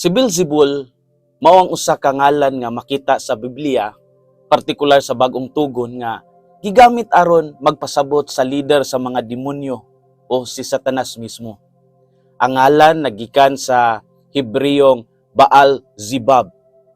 Si Beelzebul mao ang usa ka ngalan nga makita sa Biblia, partikular sa bagong tugon nga gigamit aron magpasabot sa leader sa mga demonyo o si Satanas mismo. Ang ngalan nagikan sa Hebreyong Baal Zebub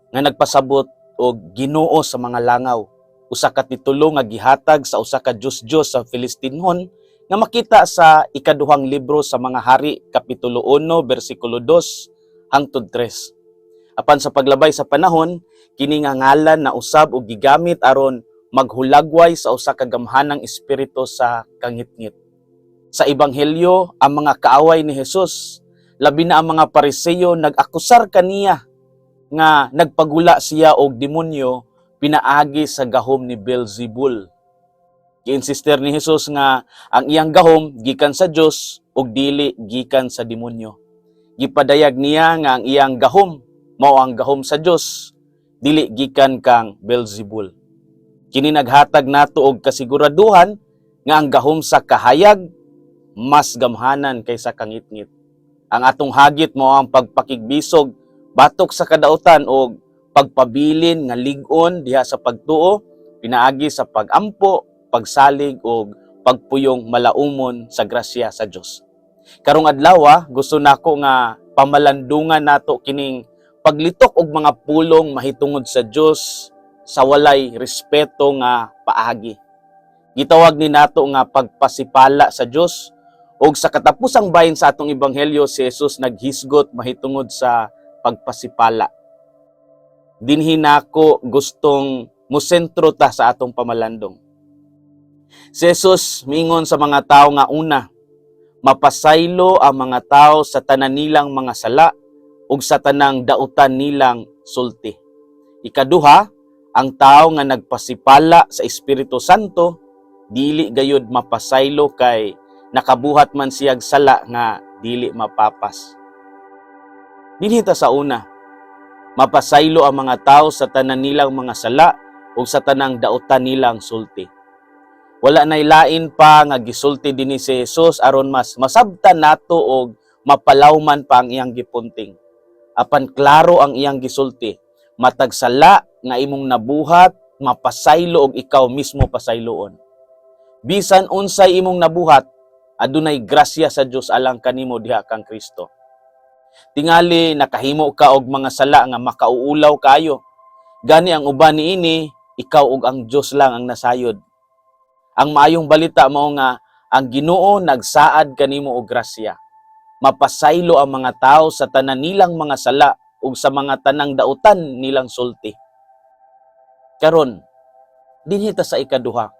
nga nagpasabot og Ginoo sa mga langaw. Usa ka titulo nga gihatag sa usa ka Diyos-Diyos sa Filistinhon nga makita sa ikaduhang libro sa mga hari kapitulo 1 bersikulo 2 hangtod 3. Apan sa paglabay sa panahon, kini nga ngalan na usab og gigamit aron maghulagway sa usa ka gamhanang espiritu sa kangitngit. Sa ebanghelyo, ang mga kaaway ni Jesus, labi na ang mga pariseyo nag-akusar kaniya nga nagpagula siya og demonyo pinaagi sa gahom ni Beelzebul. Giinsister ni Jesus nga ang iyang gahom gikan sa Dios ug dili gikan sa demonyo. Gipadayag niya nga ang iyang gahom mao ang gahom sa Dios dili gikan kang Beelzebul. Kini naghatag nato og kasiguraduhan nga ang gahom sa kahayag mas gamhanan kaysa kangitngit. Ang atong hagit mao ang pagpakigbisog batok sa kadautan o pagpabilin nga lig-on diha sa pagtuo pinaagi sa pagampo, pagsalig o pagpuyong malaumon sa grasya sa Dios. Karong adlaw gusto nako nga pamalandungan nato kining paglitok og mga pulong mahitungod sa Dios sa walay respeto nga paagi. Gitawag ni nato nga pagpasipala sa Dios ug sa katapusang bahin sa atong ebanghelyo si Jesus naghisgot mahitungod sa pagpasipala. Dinhi nako gustong musentro ta sa atong pamalandong. Si Jesus mingon sa mga tao nga una, mapasaylo ang mga tao sa tanan nilang mga sala ug sa tanang dautan nilang sulti. Ikaduha, ang tao nga nagpasipala sa Espiritu Santo dili gayud mapasaylo kay nakabuhat man siyag sala nga dili mapapas. Dinhi ta sa una, mapasaylo ang mga tao sa tanan nilang mga sala ug sa tanang dautan nilang sulti. Wala nay lain pa nga gisulti dinhi si Jesus aron mas masabtan nato og mapalawman pa ang iyang gipunting. Apan klaro ang iyang gisulti, matag sala nga imong nabuhat, mapasaylo og ikaw mismo pasayloon. Bisan unsay imong nabuhat, adunay grasya sa Dios alang kanimo diha kang Kristo. Tingali nakahimo ka og mga sala nga makauulaw kayo. Gani ang uban niini, ikaw ug ang Dios lang ang nasayod. Ang maayong balita mao nga ang Ginoo nagsaad kanimo og grasya. Mapasaylo ang mga tao sa tanan nilang mga sala ug sa mga tanang dautan nilang sulti. Karon, dinhi ta sa ikaduha.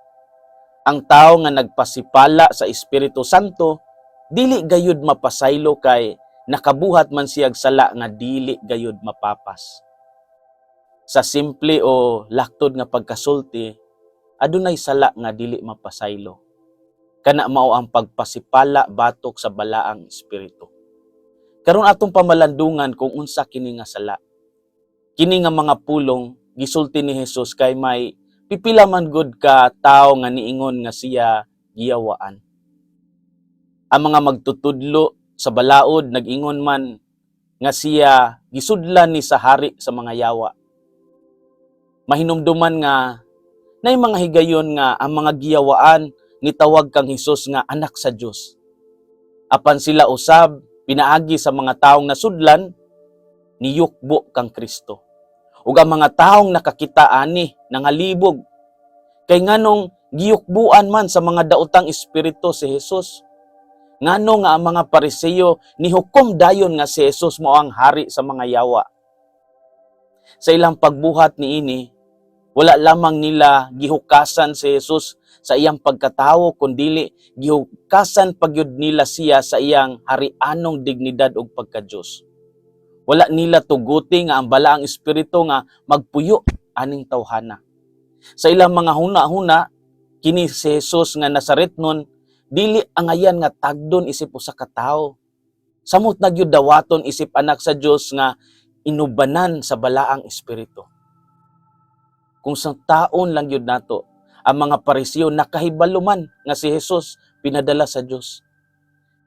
Ang tao nga nagpasipala sa Espiritu Santo dili gayud mapasaylo kay nakabuhat man siyag sala nga dili gayud mapapas. Sa simple o laktod nga pagkasulti, adunay sala nga dili mapasaylo. Kana mao ang pagpasipala batok sa balaang espiritu. Karon atong pamalandungan kung unsa kini nga sala. Kini nga mga pulong gisulti ni Hesus kay may pipila man gud ka tao nga niingon nga siya giyawaan. Ang mga magtutudlo sa balaod nag-ingon man nga siya gisudlan ni sa hari sa mga yawa. Mahinumduman nga nay mga higayon nga ang mga giyawaan nitawag kang Hesus nga anak sa Dios. Apan sila usab pinaagi sa mga taong nasudlan niyukbo kang Kristo. Ug ang mga taong nakakita ani nangalibog kay nganong giyukbuan man sa mga daotang espiritu si Hesus. Ngano nga ang mga pariseyo ni hukom dayon nga si Jesus mo ang hari sa mga yawa. Sa ilang pagbuhat ni ini, wala lamang nila gihukasan si Jesus sa iyang pagkatawo kundili gihukasan pagyud nila siya sa iyang harianong dignidad ug pagka-Dios. Wala nila tuguti nga ang balaang espiritu nga magpuyo aning tawhana. Sa ilang mga huna-huna, kini si Jesus nga Nazaretnon dili angayan nga tagdon isip usa ka tawo. Samot na gyud dawaton isip anak sa Dios nga inubanan sa balaang espiritu. Kung sa taon lang yun nato, ang mga parisyo nakahibaluman nga si Jesus pinadala sa Dios.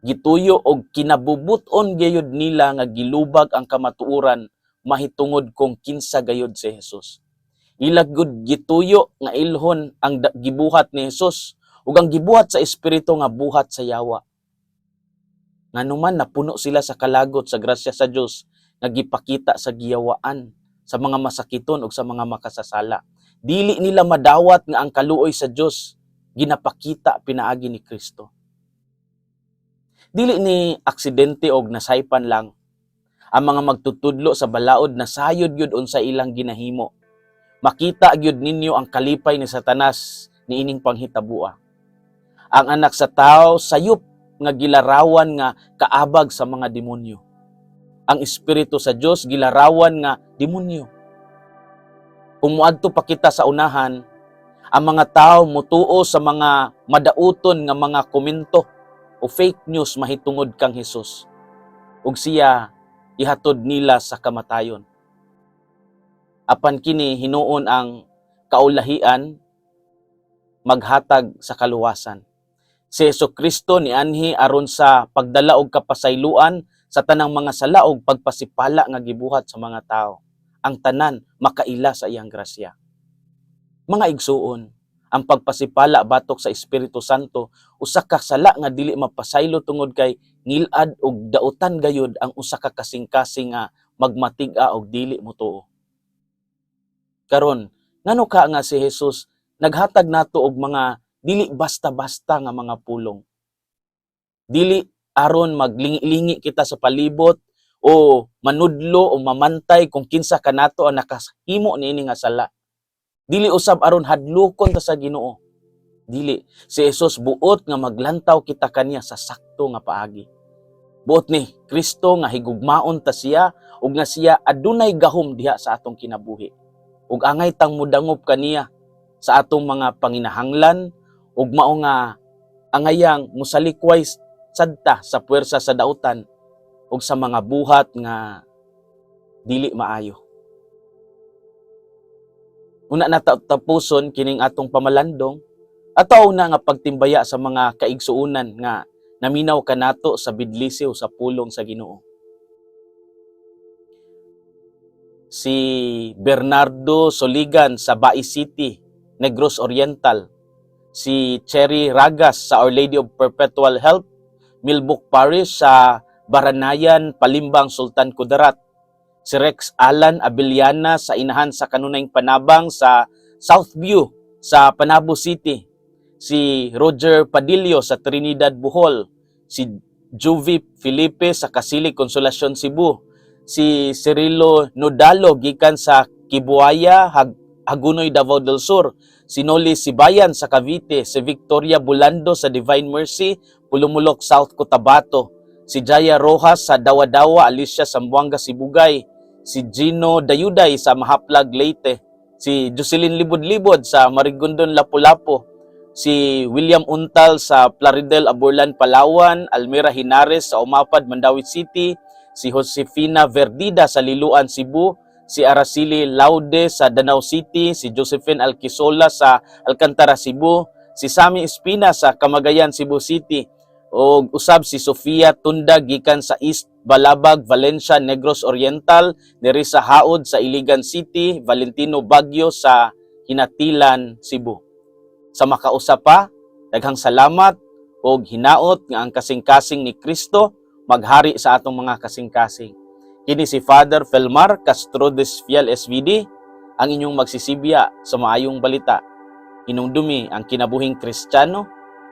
gituyo og kinabubuton gayud nila nga gilubag ang kamatuoran mahitungod kung kinsa gayud si Jesus. Ila gud gituyo nga ilhon ang gibuhat ni Jesus ug ang gibuhat sa espiritu nga buhat sa yawa. Nganuman napuno sila sa kalagot sa grasya sa Dios nga gipakita sa giyawaan sa mga masakiton ug sa mga makasasala. Dili nila madawat nga ang kaluoy sa Dios ginapakita pinaagi ni Kristo. Dili ni aksidente og nasaypan lang ang mga magtutudlo sa balaod na sayod gyud unsa ilang ginahimo. Makita gyud ninyo ang kalipay ni Satanas niining panghitabua. Ang anak sa tao sayop nga gilarawan nga kaabag sa mga demonyo. Ang espiritu sa Dios gilarawan nga demonyo. Kung muadto pa kita sa unahan, ang mga tao mutuo sa mga madauton nga mga komento o fake news mahitungod kang Hesus. Ug siya ihatod nila sa kamatayon. Apan kini hinuon ang kaulahian maghatag sa kaluwasan. Si Hesus Kristo ni anhi aron sa pagdala og kapasayloan sa tanang mga sala og pagpasipala nga gibuhat sa mga tao. Ang tanan makaila sa iyang grasya. Mga igsuon, ang pagpasipala batok sa Espiritu Santo usa ka sala nga dili mapasaylo tungod kay ngilad og dautan gayud ang usa ka kasing-kasing nga magmatiga og dili mutuo. Karon, ngano ka nga si Jesus naghatag nato og mga dili basta-basta nga mga pulong. Dili aron maglingi-lingi kita sa palibot o manudlo o mamantay kung kinsa kanato ang nakahimo niini nga sala. Dili usab aron hadlokon ta sa Ginoo. Dili si Jesus buot nga maglantaw kita kaniya sa sakto nga paagi. Buot ni Kristo nga higugmaon ta siya ug nga siya adunay gahom diha sa atong kinabuhi. Ug angay tang mudangop kaniya sa atong mga panginahanglan ug mao nga angayang musalikway sadta sa puwersa sa dautan ug sa mga buhat nga dili maayo. Una na ta- tapuson kining atong pamalandong ataw na nga pagtimbaya sa mga kaigsuunan nga naminaw kanato sa bidlisiw sa pulong sa Ginoo. Si Bernardo Soligan sa Bai City, Negros Oriental. Si Cherry Ragas sa Our Lady of Perpetual Help, Milbuk Parish sa Baranayan, Palimbang, Sultan Kudarat. Si Rex Alan Abiliana sa Inahan sa Kanunayng Panabang sa Southview sa Panabo City. Si Roger Padillo sa Trinidad, Bohol. Si Juvie Felipe sa Kasili, Consolacion, Cebu. Si Cirilo Nodalo gikan sa Kibuaya, Hag Hagunoy, Davao del Sur. Si Noli Sibayan sa Cavite. Si Victoria Bulando sa Divine Mercy, Pulumulok, South Cotabato. Si Jaya Rojas sa Dawa-Dawa, Alicia Sambuanga, Sibugay. Si Gino Dayuday sa Mahaplag, Leyte. Si Jocelyn Libod-Libod sa Marigondon, Lapu-Lapu. Si William Untal sa Plaridel, Aburlan, Palawan. Almira Hinares sa Umapad, Mandawi City. Si Josefina Verdida sa Liluan, Cebu. Si Araceli Laude sa Danau City. Si Josephine Alquisola sa Alcantara, Cebu. Si Sami Espina sa Camagayan, Cebu City o usab si Sofia Tunda gikan sa East Balabag, Valencia, Negros Oriental, diri sa Haod sa Iligan City, Valentino Baguio sa Hinatilan, Cebu. Sa makausap pa, daghang salamat o hinaot nga ang kasing-kasing ni Kristo maghari sa atong mga kasing-kasing. Kini si Father Felmar Castro Desfiel SVD, ang inyong magsisibya sa maayong balita. Inungdumi ang kinabuhing Kristiyano